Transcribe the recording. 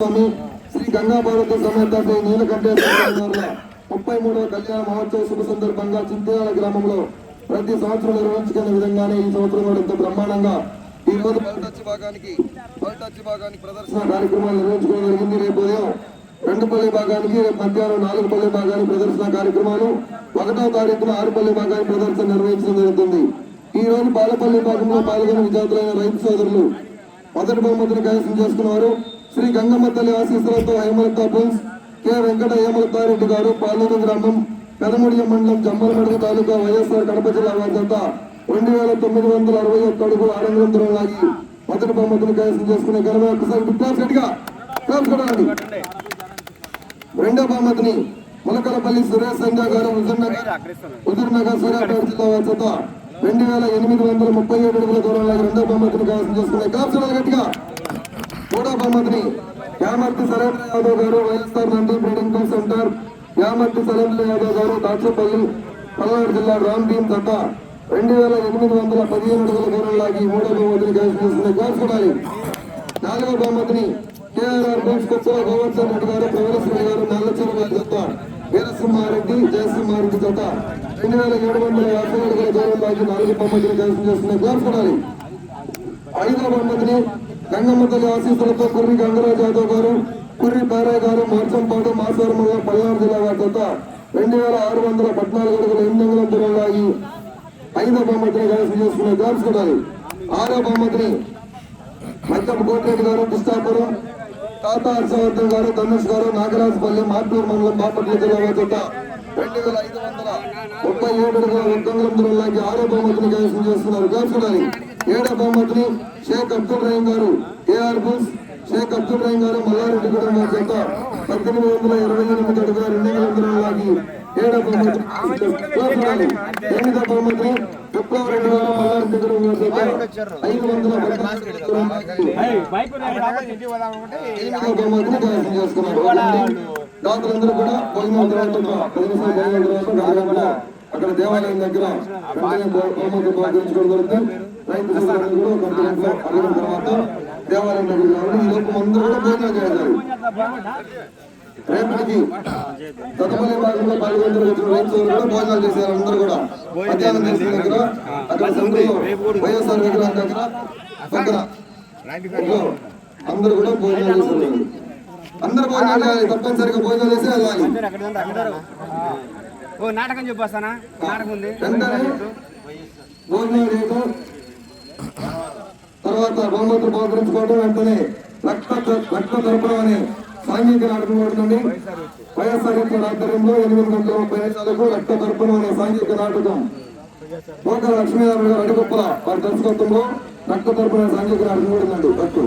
స్వామి శ్రీ గంగాభారత సమేత శ్రీ నీలకంఠేశ్వర ముప్పై మూడవ కళ్యాణ మహోత్సవ శుభ సందర్భంగా చింతయాల గ్రామంలో ప్రతి సంవత్సరం నిర్వహించుకునే విధంగానే ఈ సంవత్సరం కూడా ఎంతో బ్రహ్మాండంగా ఈ రోజు పల్టచ్చి భాగానికి పల్టచ్చి భాగానికి ప్రదర్శన కార్యక్రమాలు నిర్వహించుకోవడం జరిగింది. రేపు ఉదయం భాగానికి రేపు మధ్యాహ్నం నాలుగుపల్లి భాగానికి ప్రదర్శన కార్యక్రమాలు ఒకటో తారీఖున ఆరుపల్లి భాగానికి ప్రదర్శన నిర్వహించడం జరుగుతుంది. ఈ రోజు బాలపల్లి భాగంలో పాల్గొన్న విద్యార్థులైన రైతు సోదరులు మొదటి బహుమతిని కైవసం చేసుకున్నారు శ్రీ గంగమ్మ తల్లి ఆశీస్సులతో హేమలత పుల్స్ కె వెంకట హేమలతారెడ్డి గారు పాలూరు గ్రామం పెదముడియ మండలం జంబలమడుగు తాలూకా వైఎస్ఆర్ కడప జిల్లా వారి రెండు వేల తొమ్మిది వందల అరవై ఒక్క అడుగు ఆరంగం దూరం లాగి మొదటి బహుమతిని కైవసం చేసుకునే గర్వ ఒకసారి గుర్తాస్ గట్టిగా కొట్టండి. రెండో బహుమతిని ములకలపల్లి సురేష్ సంధ్య గారు హుజూర్ నగర్ సూర్యాపేట జిల్లా వారి రెండు వేల ఎనిమిది వందల ముప్పై ఏడు అడుగుల దూరం లాగి రెండో బహుమతిని కైవసం చేసుకునే క్లాప్స్ గట్టిగా మూడో బహుమతిని Yamarthi Sarendra Yadav garu YSR Nandi breeding tour centre. Yamarthi Sarendra Yadav garu Dachepalli Palnadu జిల్లా రామ్ భీమ్ తట రెండు వేల ఎనిమిది వందల పదిహేను అడుగుల దూరం లాగి మూడో బహుమతిని కైవసం చేసుకునే నాలుగో బహుమతిని కేఆర్ఆర్ బోన్స్ కొత్తల గోవర్ధన్ రెడ్డి గారు ప్రవరశ్రీ గారు నల్లచూరు గారి జత. వీరసింహారెడ్డి జయసింహారెడ్డి జత. రెండు వేల ఏడు వందల యాభై అడుగుల దూరం లాగి నాలుగు బహుమతిని కైవసం చేసుకునే కోరుకోవాలి ఐదవ బహుమతిని గంగమ్మ తల్లి ఆశీస్సులతో కుర్రి గంగరాజ్ యాదవ్ గారు కుర్రి బారాయ్ గారు మార్చంపాడు మాసవరమల్ల పల్నాడు జిల్లా వారి రెండు వేల ఆరు వందల పద్నాలుగు అడుగుల ఎనిమిది వందల దూరం ఐదో ఐదవ బహుమతిని కైవసం చేసుకునే కోరుకోవాలి ఆరో బహుమతిని మద్దపు కోటిరెడ్డి గారు కృష్ణాపురం తాత హర్షవర్ధన్ గారు ధనుష్ గారు నాగరాజపల్లి మార్టూరు మండలం బాపట్ల జిల్లా వద్ద రెండు వేల ఐదు వందల ముప్పై ఏడు అడుగుల ఉద్దంగం దూరంలోకి ఆరో బహుమతిని కైవసం చేస్తున్నారు కాల్చుకోవాలి ఏడో బహుమతిని షేక్ అబ్దుల్ రహీం గారు ఏఆర్ బుస్ షేక్ అబ్దుల్ రహీం గారు మల్లారెడ్డి కుటుంబం చేత పద్దెనిమిది వందల ఇరవై ఎనిమిది అడుగుల రెండు వేల దూరంలోకి ఏడో బహుమతి కాల్చుకోవాలి ఎనిమిదో బహుమతిని విప్లవరెడ్డి గారు మల్లారెడ్డి కుటుంబం చేత ఐదు వందల పద్నాలుగు దాతలందరూ కూడా భోజనం తర్వాత పది నిమిషాలు భోజనం తర్వాత నాలుగు అక్కడ దేవాలయం దగ్గర జరుగుతుంది రైతు సోదరులు కూడా ఒక గంటలో అడిగిన తర్వాత దేవాలయం కాబట్టి ఈ లోపు అందరూ కూడా భోజనం చేయాలి రేపటికి దత్తపల్లి భాగంలో పాల్గొంటున్న వచ్చిన రైతు సోదరులు కూడా భోజనాలు చేశారు అందరూ కూడా. మధ్యాహ్నం చేసిన దగ్గర అక్కడ వైఎస్ఆర్ దగ్గర అందరూ కూడా భోజనాలు చేస్తున్నారు. అందరూ భోజనాలు చేయాలి తప్పనిసరిగా భోజనాలు చేసి వెళ్ళాలి ఓ నాటకం చెప్పొస్తానా నాటకం ఉంది. భోజనాలు చేయడం తర్వాత బహుమతులు బహుకరించుకోవడం వెంటనే రక్త రక్త తరపురం అనే సాంఘిక నాటకం పడుతుంది వైఎస్ఆర్ ఆధ్వర్యంలో ఎనిమిది వందల ముప్పై నిమిషాలకు రక్త తరపురం అనే సాంఘిక నాటకం పోకల లక్ష్మీనారాయణ గారు అడుగుప్ప వారి దర్శకత్వంలో రక్త తరపున సాంఘిక నాటకం కూడా ఉందండి